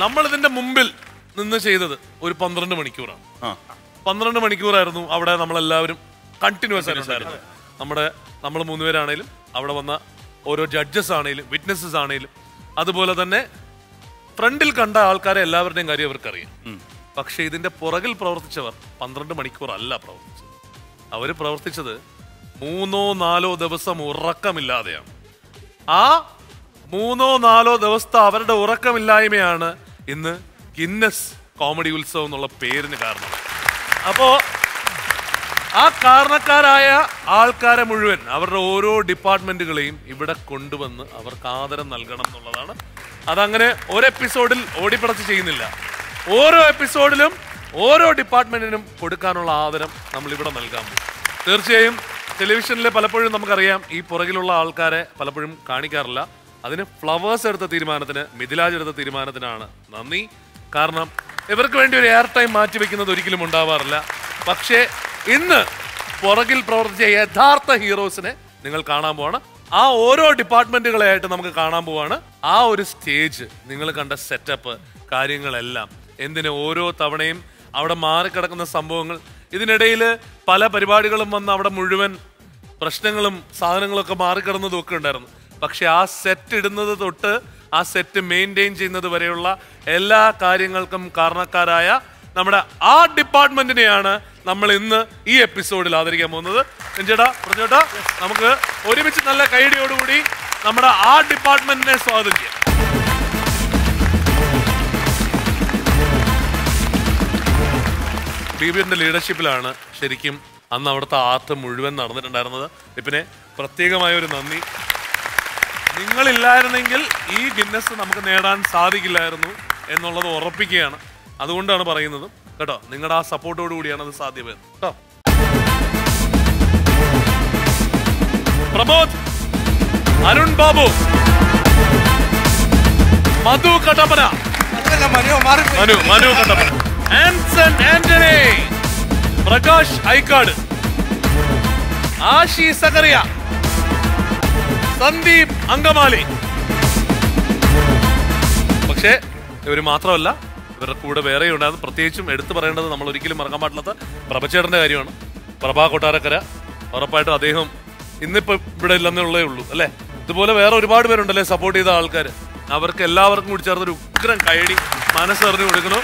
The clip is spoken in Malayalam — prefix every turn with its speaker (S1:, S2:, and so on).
S1: നമ്മൾ ഇതിന്റെ മുമ്പിൽ നിന്ന് ചെയ്തത് ഒരു പന്ത്രണ്ട് മണിക്കൂറാണ്. പന്ത്രണ്ട് മണിക്കൂറായിരുന്നു അവിടെ നമ്മളെല്ലാവരും കണ്ടിന്യൂസ് ആയിട്ടുണ്ടായിരുന്നു നമ്മുടെ നമ്മൾ മൂന്നുപേരാണേലും അവിടെ വന്ന ഓരോ ജഡ്ജസ് ആണേലും വിറ്റ്നസ്സസ് ആണേലും അതുപോലെ തന്നെ ഫ്രണ്ടിൽ കണ്ട ആൾക്കാരെ എല്ലാവരുടെയും കാര്യം അവർക്കറിയാം. പക്ഷെ ഇതിന്റെ പുറകിൽ പ്രവർത്തിച്ചവർ പന്ത്രണ്ട് മണിക്കൂർ അല്ല പ്രവർത്തിച്ചത്. അവർ പ്രവർത്തിച്ചത് മൂന്നോ നാലോ ദിവസം ഉറക്കമില്ലാതെയാണ്. ആ മൂന്നോ നാലോ ദിവസത്തെ അവരുടെ ഉറക്കമില്ലായ്മയാണ് ഇന്ന് ഗിന്നസ് കോമഡി ഉത്സവം എന്നുള്ള പേരിന് കാരണം. അപ്പോ ആ കാരണക്കാരായ ആൾക്കാരെ മുഴുവൻ അവരുടെ ഓരോ ഡിപ്പാർട്ട്മെന്റുകളെയും ഇവിടെ കൊണ്ടുവന്ന് അവർക്ക് ആദരം നൽകണം എന്നുള്ളതാണ്. അതങ്ങനെ ഒരു എപ്പിസോഡിൽ ഓടിപ്പടച്ച് ചെയ്യുന്നില്ല. ഓരോ എപ്പിസോഡിലും ഓരോ ഡിപ്പാർട്ട്മെന്റിനും കൊടുക്കാനുള്ള ആദരം നമ്മൾ ഇവിടെ നൽകാൻ തീർച്ചയായും ടെലിവിഷനിൽ പലപ്പോഴും നമുക്കറിയാം ഈ പുറകിലുള്ള ആൾക്കാരെ പലപ്പോഴും കാണിക്കാറില്ല. അതിന് ഫ്ലവേഴ്സ് എടുത്ത തീരുമാനത്തിന് മിഥിലാജ് എടുത്ത തീരുമാനത്തിനാണ്. നന്ദി. കാരണം ഇവർക്ക് വേണ്ടി ഒരു എയർ ടൈം മാറ്റിവെക്കുന്നത് ഒരിക്കലും ഉണ്ടാവാറില്ല. പക്ഷേ ഇന്ന് പുറകിൽ പ്രവർത്തിച്ച യഥാർത്ഥ ഹീറോസിനെ നിങ്ങൾ കാണാൻ പോവാണ്. ആ ഓരോ ഡിപ്പാർട്ട്മെന്റുകളായിട്ട് നമുക്ക് കാണാൻ പോവാണ്. ആ ഒരു സ്റ്റേജ് നിങ്ങൾ കണ്ട സെറ്റപ്പ് കാര്യങ്ങളെല്ലാം. എന്തിന് ഓരോ തവണയും അവിടെ മാറിക്കിടക്കുന്ന സംഭവങ്ങൾ ഇതിനിടയിൽ പല പരിപാടികളും വന്ന് അവിടെ മുഴുവൻ പ്രശ്നങ്ങളും സാധനങ്ങളൊക്കെ മാറിക്കിടന്നതും ഒക്കെ ഉണ്ടായിരുന്നു. പക്ഷെ ആ സെറ്റ് ഇടുന്നത് തൊട്ട് ആ സെറ്റ് മെയിന്റെയിൻ ചെയ്യുന്നത് വരെയുള്ള എല്ലാ കാര്യങ്ങൾക്കും കാരണക്കാരായ നമ്മുടെ ആ ഡിപ്പാർട്ട്മെന്റിനെയാണ് നമ്മൾ ഇന്ന് ഈ എപ്പിസോഡിൽ ആദരിക്കാൻ പോകുന്നത്. എഞ്ചേട്ടാ ചേട്ടാ നമുക്ക് ഒരുമിച്ച് നല്ല കൈഡിയോടുകൂടി നമ്മുടെ ആ ഡിപ്പാർട്ട്മെന്റിനെ സ്വാഗതം ചെയ്യാം. എന്റെ ലീഡർഷിപ്പിലാണ് ശരിക്കും അന്ന് അവിടുത്തെ ആർട്ട് മുഴുവൻ നടന്നിട്ടുണ്ടായിരുന്നത്. ഇപ്പിനെ പ്രത്യേകമായ ഒരു നന്ദി. നിങ്ങളില്ലായിരുന്നെങ്കിൽ ഈ ഗിന്നസ് നമുക്ക് നേടാൻ സാധിക്കില്ലായിരുന്നു എന്നുള്ളത് ഉറപ്പിക്കുകയാണ്. അതുകൊണ്ടാണ് പറയുന്നത്. കേട്ടോ നിങ്ങളുടെ ആ സപ്പോർട്ടോട് കൂടിയാണ് അത് സാധ്യമായത്. കേട്ടോ. പ്രമോദ് അരുൺ ബാബു മധു കട്ടപ്പന. മനു മനു കട്ടപ്പന. ആൻസൺ ആന്റണി പ്രകാശ് ഐക്കാട് ആഷി സക്കറിയ. സന്ദീപ് അങ്കമാലി. പക്ഷേ ഇവർ മാത്രമല്ല ഇവരുടെ കൂടെ വേറെ ഉണ്ടായിരുന്നു പ്രത്യേകിച്ചും എടുത്തു പറയേണ്ടത് നമ്മൾ ഒരിക്കലും മറക്കാൻ പാടില്ലാത്ത പ്രഭച്ചേട്ടന്റെ കാര്യമാണ്. പ്രഭാ കൊട്ടാരക്കര. ഉറപ്പായിട്ടും അദ്ദേഹം ഇന്നിപ്പോ ഇവിടെ ഇല്ലെന്നേ ഉള്ളേ ഉള്ളൂ അല്ലേ? ഇതുപോലെ വേറെ ഒരുപാട് പേരുണ്ടല്ലേ സപ്പോർട്ട് ചെയ്ത ആൾക്കാർ അവർക്ക് എല്ലാവർക്കും കൂടി ചേർന്നൊരു ഉഗ്രം കൈടി മനസ്സറിഞ്ഞു കൊടുക്കണം